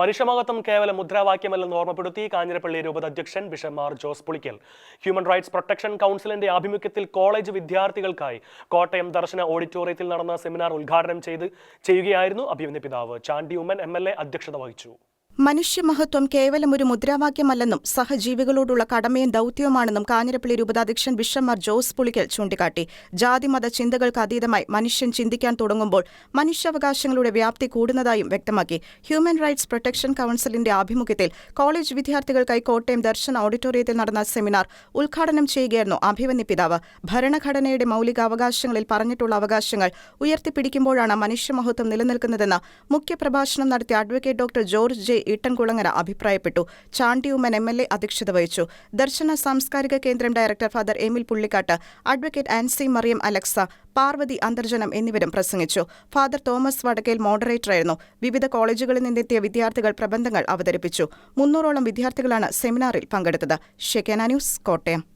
മനുഷ്യമഹത്വം കേവലം മുദ്രാവാക്യമല്ലെന്ന് ഓർമ്മപ്പെടുത്തി കാഞ്ഞിരപ്പള്ളി രൂപത അധ്യക്ഷൻ Mar Jose Pulickal. Human rights protection കൗൺസിലിന്റെ ആഭിമുഖ്യത്തിൽ കോളേജ് വിദ്യാർത്ഥികൾക്കായി കോട്ടയം ദർശന ഓഡിറ്റോറിയത്തിൽ നടന്ന സെമിനാർ ഉദ്ഘാടനം ചെയ്ത് ചെയ്യുകയായിരുന്നു അഭിമന്യ പിതാവ്. ചാണ്ടി ഉമ്മൻ എ അധ്യക്ഷത വഹിച്ചു. മനുഷ്യമഹത്വം കേവലം ഒരു മുദ്രാവാക്യമല്ലെന്നും സഹജീവികളോടുള്ള കടമയും ദൌത്യവുമാണെന്നും കാഞ്ഞിരപ്പള്ളി രൂപതാധ്യക്ഷൻ ബിഷമാർ ജോസ് പുളിക്കൽ ചൂണ്ടിക്കാട്ടി. ജാതിമത ചിന്തകൾക്ക് അതീതമായി മനുഷ്യൻ ചിന്തിക്കാൻ തുടങ്ങുമ്പോൾ മനുഷ്യാവകാശങ്ങളുടെ വ്യാപ്തി കൂടുന്നതായും വ്യക്തമാക്കി. ഹ്യൂമൻ റൈറ്റ്സ് പ്രൊട്ടക്ഷൻ കൌൺസിലിന്റെ ആഭിമുഖ്യത്തിൽ കോളേജ് വിദ്യാർത്ഥികൾക്കായി കോട്ടയം ദർശൻ ഓഡിറ്റോറിയത്തിൽ നടന്ന സെമിനാർ ഉദ്ഘാടനം ചെയ്യുകയായിരുന്നു അഭിമന്യ പിതാവ്. ഭരണഘടനയുടെ മൌലിക അവകാശങ്ങളിൽ പറഞ്ഞിട്ടുള്ള അവകാശങ്ങൾ ഉയർത്തിപ്പിടിക്കുമ്പോഴാണ് മനുഷ്യമഹത്വം നിലനിൽക്കുന്നതെന്ന് മുഖ്യപ്രഭാഷണം നടത്തിയ advocate doctor George J. Eettankulangara അഭിപ്രായപ്പെട്ടു. Chandy Oommen M L A അധ്യക്ഷത വഹിച്ചു. ദർശന സാംസ്കാരിക കേന്ദ്രം director father Emil Pullikkattu advocate Ancy Mariam Alex Parvathy Antharjanam എന്നിവരും പ്രസംഗിച്ചു. ഫാദർ തോമസ് വടക്കേൽ മോഡറേറ്ററായിരുന്നു. വിവിധ കോളേജുകളിൽ നിന്നെത്തിയ വിദ്യാർത്ഥികൾ പ്രബന്ധങ്ങൾ അവതരിപ്പിച്ചു. മുന്നൂറോളം വിദ്യാർത്ഥികളാണ് സെമിനാറിൽ പങ്കെടുത്തത്. ഷെക്കേന ന്യൂസ് കോട്ടയം.